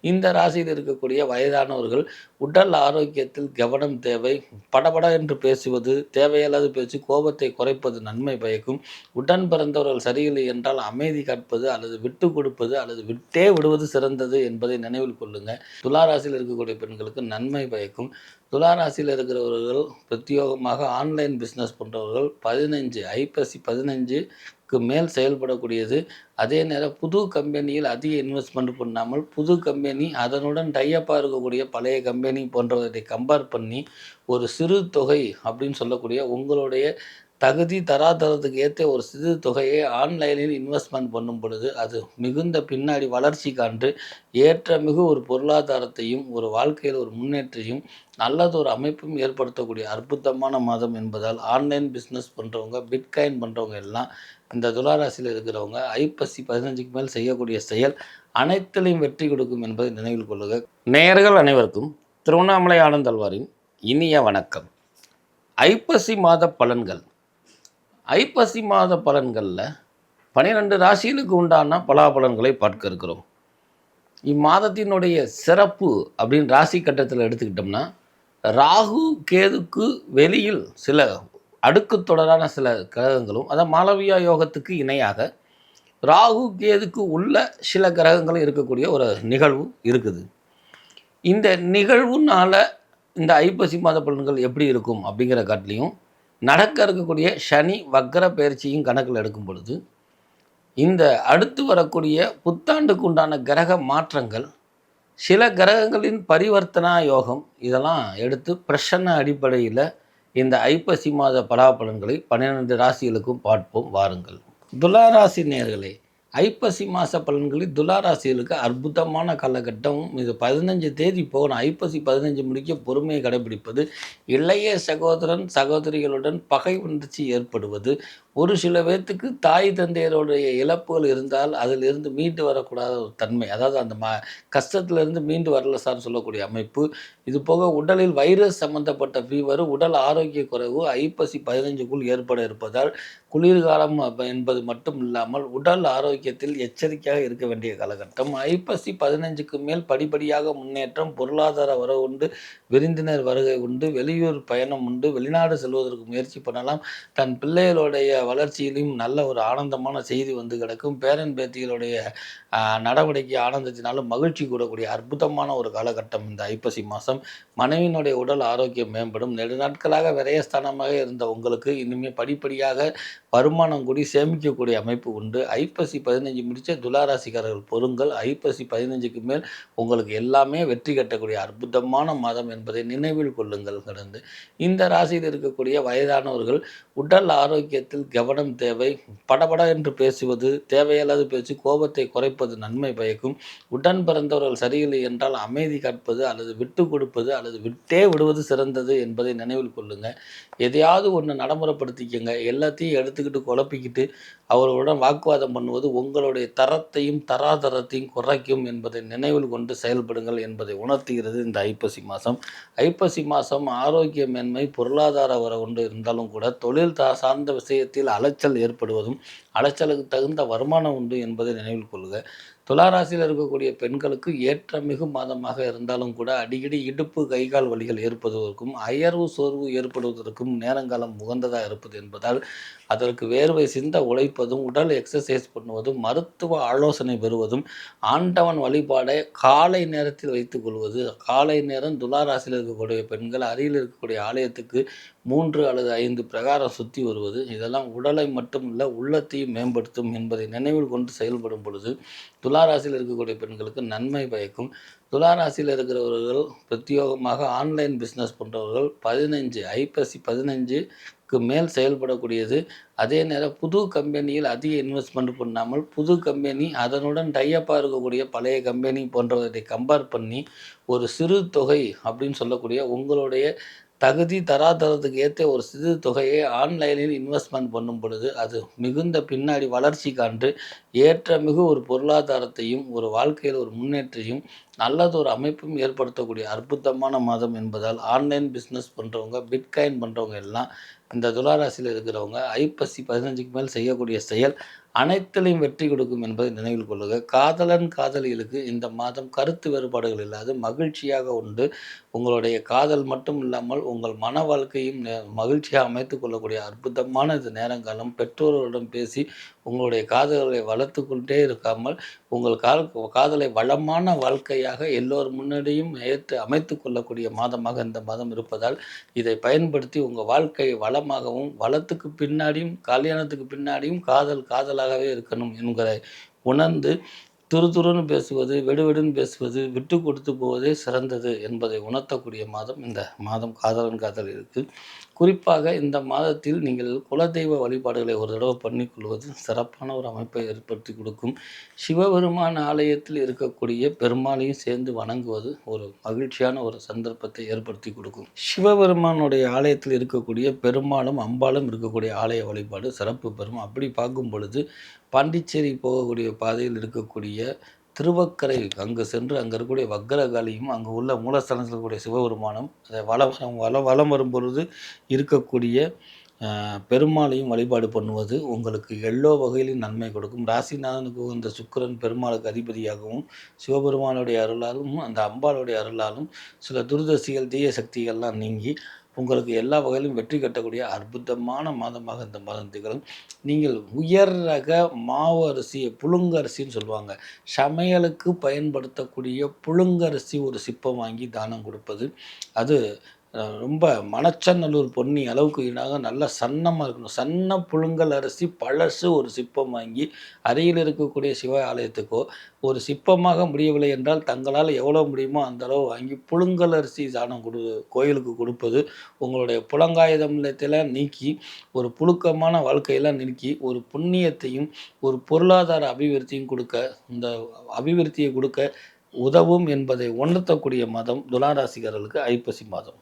இந்த ராசியில் இருக்கக்கூடிய வயதானவர்கள் உடல் ஆரோக்கியத்தில் கவனம் தேவை. படபட என்று பேசுவது தேவையில்லாத பேச்சு கோபத்தை குறைப்பது நன்மை பயக்கும். உடன் பிறந்தவர்கள் சரியில்லை என்றால் அமைதி காட்பது அல்லது விட்டு கொடுப்பது அல்லது விட்டே விடுவது சிறந்தது என்பதை நினைவில் கொள்ளுங்க. துலா ராசியில் இருக்கக்கூடிய பெண்களுக்கு நன்மை பயக்கும். துலாராசியில் இருக்கிறவர்கள் பிரத்யோகமாக ஆன்லைன் பிஸ்னஸ் பண்ணுறவர்கள் பதினஞ்சு ஐப்பசி பதினஞ்சுக்கு மேல் செயல்படக்கூடியது. அதே நேரம் புது கம்பெனியில் அதிக இன்வெஸ்ட்மெண்ட் பண்ணாமல் புது கம்பெனி அதனுடன் டையப்பாக இருக்கக்கூடிய பழைய கம்பெனி போன்றவற்றை கம்பேர் பண்ணி ஒரு சிறு தொகை அப்படின்னு சொல்லக்கூடிய உங்களுடைய தகுதி தராதரத்துக்கு ஏற்ற ஒரு சிறு தொகையை ஆன்லைனில் இன்வெஸ்ட்மெண்ட் பண்ணும் பொழுது அது மிகுந்த பின்னாடி வளர்ச்சி காண்டு ஏற்ற மிகு ஒரு பொருளாதாரத்தையும் ஒரு வாழ்க்கையில் ஒரு முன்னேற்றையும் நல்லதொரு அமைப்பும் ஏற்படுத்தக்கூடிய அற்புதமான மாதம் என்பதால் ஆன்லைன் பிஸ்னஸ் பண்ணுறவங்க பிட்காயின் பண்ணுறவங்க எல்லாம் இந்த துளாராசியில் இருக்கிறவங்க ஐப்பசி பதினஞ்சுக்கு மேல் செய்யக்கூடிய செயல் அனைத்திலையும் வெற்றி கொடுக்கும் என்பதை நினைவில் கொள்ளுக நேயர்கள் அனைவருக்கும் திருவண்ணாமலை ஆனந்தல்வாரின் இனிய வணக்கம். ஐப்பசி மாத பலன்கள். ஐப்பசி மாத பலன்களில் பன்னிரெண்டு ராசிகளுக்கு உண்டான பலாபலன்களை பார்க்க இருக்கிறோம். இம்மாதத்தினுடைய சிறப்பு அப்படின்னு ராசி கட்டத்தில் எடுத்துக்கிட்டோம்னா ராகு கேதுக்கு வெளியில் சில அடுக்கு தொடரான சில கிரகங்களும் அதான் மாளவியா யோகத்துக்கு இணையாக ராகு கேதுக்கு உள்ள சில கிரகங்களும் இருக்கக்கூடிய ஒரு நிகழ்வு இருக்குது. இந்த நிகழ்வுனால இந்த ஐப்பசி மாத பலன்கள் எப்படி இருக்கும் அப்படிங்கிற காட்டிலையும் நடக்க இருக்கக்கூடிய சனி வக்கர பயிற்சியும் கணக்கில் எடுக்கும் பொழுது இந்த அடுத்து வரக்கூடிய புத்தாண்டுக்கு உண்டான கிரக மாற்றங்கள் சில கிரகங்களின் பரிவர்த்தனா யோகம் இதெல்லாம் எடுத்து பிரசன்ன அடிப்படையில் இந்த ஐப்பசி மாத பலாபலன்களை பன்னிரெண்டு ராசிகளுக்கும் பார்ப்போம் வாருங்கள். துளாராசி நேர்களே ஐப்பசி மாத பலன்களில் துளாராசிகளுக்கு அற்புதமான காலகட்டம். இது பதினஞ்சு தேதி போகணும் ஐப்பசி பதினஞ்சு முடிக்க பொறுமையை கடைபிடிப்பது இளைய சகோதரன் சகோதரிகளுடன் பகை உணர்ச்சி ஏற்படுவது. ஒரு சில பேர்த்துக்கு தாய் தந்தையருடைய இழப்புகள் இருந்தால் அதிலிருந்து மீண்டு வரக்கூடாத ஒரு தன்மை அதாவது அந்த ம கஷ்டத்திலிருந்து மீண்டு வரல சார் சொல்லக்கூடிய அமைப்பு. இது போக உடலில் வைரஸ் சம்பந்தப்பட்ட ஃபீவர் உடல் ஆரோக்கிய குறைவு ஐப்பசி பதினஞ்சுக்குள் ஏற்பட இருப்பதால் குளிர்காலம் என்பது மட்டும் இல்லாமல் உடல் ஆரோக்கியத்தில் எச்சரிக்கையாக இருக்க வேண்டிய காலகட்டம். ஐப்பசி பதினஞ்சுக்கு மேல் படிப்படியாக முன்னேற்றம் பொருளாதார வரவு உண்டு விருந்தினர் வருகை உண்டு வெளியூர் பயணம் உண்டு வெளிநாடு செல்வதற்கு முயற்சி பண்ணலாம். தன் பிள்ளைகளுடைய வளர்ச்சியிலும் நல்ல ஒரு ஆனந்தமான செய்தி வந்து கிடக்கும். பேரன் பேத்திகளுடைய நடவடிக்கை ஆனந்தத்தினாலும் மகிழ்ச்சி கூடக்கூடிய அற்புதமான ஒரு காலகட்டம் இந்த ஐப்பசி மாதம் மனைவியினுடைய உடல் ஆரோக்கியம் மேம்படும். நெடுநாட்களாக விரயஸ்தானமாக இருந்த உங்களுக்கு இனிமேல் படிப்படியாக வருமானம் கூடி சேமிக்கக்கூடிய அமைப்பு உண்டு. ஐப்பசி பதினஞ்சு முடிச்ச துளாராசிக்காரர்கள் பொருங்கள் ஐப்பசி பதினஞ்சுக்கு மேல் உங்களுக்கு எல்லாமே வெற்றி கட்டக்கூடிய அற்புதமான மாதம் என்பதை நினைவில் கொள்ளுங்கள் கடந்து. இந்த ராசியில் இருக்கக்கூடிய வயதானவர்கள் உடல் ஆரோக்கியத்தில் கவனம் தேவை. படபட என்று பேசுவது தேவையில்லாத பேச்சு கோபத்தை குறைப்பது நன்மை பயக்கும். உடன் பிறந்தவர்கள் சரியில்லை என்றால் அமைதி கற்பது அல்லது விட்டு கொடுப்பது அல்லது விட்டே விடுவது சிறந்தது என்பதை நினைவில் கொள்ளுங்க. எதையாவது ஒன்று நடைமுறைப்படுத்திக்கங்க. எல்லாத்தையும் எடுத்துக்கிட்டு குழப்பிக்கிட்டு அவர்களுடன் வாக்குவாதம் பண்ணுவது உங்களுடைய தரத்தையும் தராதரத்தையும் குறைக்கும் என்பதை நினைவில் கொண்டு செயல்படுங்கள் என்பதை உணர்த்துகிறது இந்த ஐப்பசி மாதம். ஐப்பசி மாதம் ஆரோக்கிய மேன்மை பொருளாதார வர கொண்டு இருந்தாலும் கூட தொழில் தா சார்ந்த விஷயத்தில் அலைச்சல் ஏற்படுவதும் அலைச்சலுக்கு தகுந்த வருமானம் உண்டு என்பதை நினைவில் கொள்க. துளாராசியில் இருக்கக்கூடிய பெண்களுக்கு ஏற்ற மிகு மாதமாக இருந்தாலும் கூட அடிக்கடி இடுப்பு கைகால் வலிகள் ஏற்படுவதற்கும் அயர்வு சோர்வு ஏற்படுவதற்கும் நேரங்காலம் உகந்ததாக இருப்பது என்பதால் அதற்கு வேர்வை சிந்த உழைப்பதும் உடல் எக்ஸசைஸ் பண்ணுவதும் மருத்துவ ஆலோசனை பெறுவதும் ஆண்டவன் வழிபாடை காலை நேரத்தில் வைத்துக் கொள்வது காலை நேரம் துளாராசியில் இருக்கக்கூடிய பெண்கள் அருகில் இருக்கக்கூடிய ஆலயத்துக்கு மூன்று அல்லது ஐந்து பிரகாரம் சுற்றி வருவது இதெல்லாம் உடலை மட்டுமல்ல உள்ளத்தையும் மேம்படுத்தும் என்பதை நினைவில் கொண்டு செயல்படும் பொழுது துளாராசியில் இருக்கக்கூடிய பெண்களுக்கு நன்மை பயக்கும். துளாராசியில் இருக்கிறவர்கள் பிரத்யோகமாக ஆன்லைன் பிஸ்னஸ் பண்ணுறவர்கள் பதினஞ்சு ஐப்பசி பதினஞ்சுக்கு மேல் செயல்படக்கூடியது. அதே நேரம் புது கம்பெனியில் அதிக இன்வெஸ்ட்மெண்ட் பண்ணாமல் புது கம்பெனி அதனுடன் டையப்பாக இருக்கக்கூடிய பழைய கம்பெனி போன்றவற்றை கம்பேர் பண்ணி ஒரு சிறு தொகை அப்படின்னு சொல்லக்கூடிய உங்களுடைய தகுதி தராதரத்துக்கு ஏற்ற ஒரு சிறு தொகையை ஆன்லைனில் இன்வெஸ்ட்மெண்ட் பண்ணும் பொழுது அது மிகுந்த பின்னாடி வளர்ச்சி காண்டு ஏற்ற மிகு ஒரு பொருளாதாரத்தையும் ஒரு வாழ்க்கையில் ஒரு முன்னேற்றையும் நல்லதொரு அமைப்பும் ஏற்படுத்தக்கூடிய அற்புதமான மாதம் என்பதால் ஆன்லைன் பிஸ்னஸ் பண்ணுறவங்க பிட்காயின் பண்ணுறவங்க எல்லாம் இந்த துளாராசியில் இருக்கிறவங்க ஐப்பசி பதினஞ்சுக்கு மேல் செய்யக்கூடிய செயல் அனைத்திலையும் வெற்றி கொடுக்கும் என்பதை நினைவில் கொள்ளுக காதலன் காதலிகளுக்கு இந்த மாதம் கருத்து வேறுபாடுகள் இல்லாது மகிழ்ச்சியாக உண்டு. உங்களுடைய காதல் மட்டும் இல்லாமல் உங்கள் மன வாழ்க்கையும் மகிழ்ச்சியாக அமைத்து கொள்ளக்கூடிய அற்புதமான இது நேரங்காலம் பெற்றோர்களிடம் பேசி உங்களுடைய காதல்களை வளர்த்து கொண்டே இருக்காமல் உங்கள் கால் காதலை வளமான வாழ்க்கையாக எல்லோர் முன்னாடியும் ஏற்று அமைத்து கொள்ளக்கூடிய மாதமாக இந்த மாதம் இருப்பதால் இதை பயன்படுத்தி உங்கள் வாழ்க்கையை வளமாகவும் வளத்துக்கு பின்னாடியும் கல்யாணத்துக்கு பின்னாடியும் காதல் காதல் காதலாகவே இருக்கணும் என்கிற உணர்ந்து துரு துருன்னு பேசுவது வெடுவெடுன்னு பேசுவது விட்டு கொடுத்து போவதே சிறந்தது என்பதை உணர்த்தக்கூடிய மாதம் இந்த மாதம் காதலன் காதல் இருக்குது குறிப்பாக இந்த மாதத்தில் நீங்கள் குலதெய்வ வழிபாடுகளை ஒரு தடவை பண்ணிக்கொள்வது சிறப்பான ஒரு அமைப்பை ஏற்படுத்தி கொடுக்கும். சிவபெருமான ஆலயத்தில் இருக்கக்கூடிய பெருமாளையும் சேர்ந்து வணங்குவது ஒரு மகிழ்ச்சியான ஒரு சந்தர்ப்பத்தை ஏற்படுத்தி கொடுக்கும். சிவபெருமானுடைய ஆலயத்தில் இருக்கக்கூடிய பெருமாளும் அம்பாலும் இருக்கக்கூடிய ஆலய வழிபாடு சிறப்பு பெறும். அப்படி பார்க்கும் பொழுது பாண்டிச்சேரி போகக்கூடிய பாதையில் இருக்கக்கூடிய திருவக்கரை அங்கு சென்று அங்கே இருக்கக்கூடிய வக்கரகாலியும் அங்கே உள்ள மூலஸ்தானத்தில் இருக்கக்கூடிய சிவபெருமானம் அதை வளம் வளம் வளம் வரும்பொழுது இருக்கக்கூடிய பெருமாளையும் வழிபாடு பண்ணுவது உங்களுக்கு எல்லோ வகையிலும் நன்மை கொடுக்கும். ராசிநாதனுக்கு இந்த சுக்கரன் பெருமாளுக்கு அதிபதியாகவும் சிவபெருமானுடைய அருளாலும் அந்த அம்பாளுடைய அருளாலும் சில துர்தசிகள் தீய சக்திகள்லாம் நீங்கி உங்களுக்கு எல்லா வகையிலும் வெற்றி கட்டக்கூடிய அற்புதமான மாதமாக இந்த மாதம் திகழும். நீங்கள் உயர் ரக மாவு அரிசியை புழுங்கரிசின்னு சொல்லுவாங்க. சமையலுக்கு பயன்படுத்தக்கூடிய புழுங்கரிசி ஒரு சிப்பம் வாங்கி தானம் கொடுப்பது. அது ரொம்ப மணச்சநல்லூர் பொன்னி அளவுக்கு ஈடாக நல்லா சன்னமாக இருக்கணும். சன்ன புழுங்கல் அரிசி பழசு ஒரு சிப்பம் வாங்கி அருகில் இருக்கக்கூடிய சிவ ஆலயத்துக்கோ ஒரு சிப்பமாக முடியவில்லை என்றால் தங்களால் எவ்வளோ முடியுமோ அந்த அளவு வாங்கி புழுங்கல் அரிசி தானம் கொடு கோயிலுக்கு கொடுப்பது உங்களுடைய புலங்காயுதம் நீக்கி ஒரு புழுக்கமான வாழ்க்கையெல்லாம் நீக்கி ஒரு புண்ணியத்தையும் ஒரு பொருளாதார அபிவிருத்தியும் கொடுக்க இந்த அபிவிருத்தியை கொடுக்க உதவும் என்பதை உணர்த்தக்கூடிய மதம் துலாராசிகர்களுக்கு ஐப்பசி மாதம்.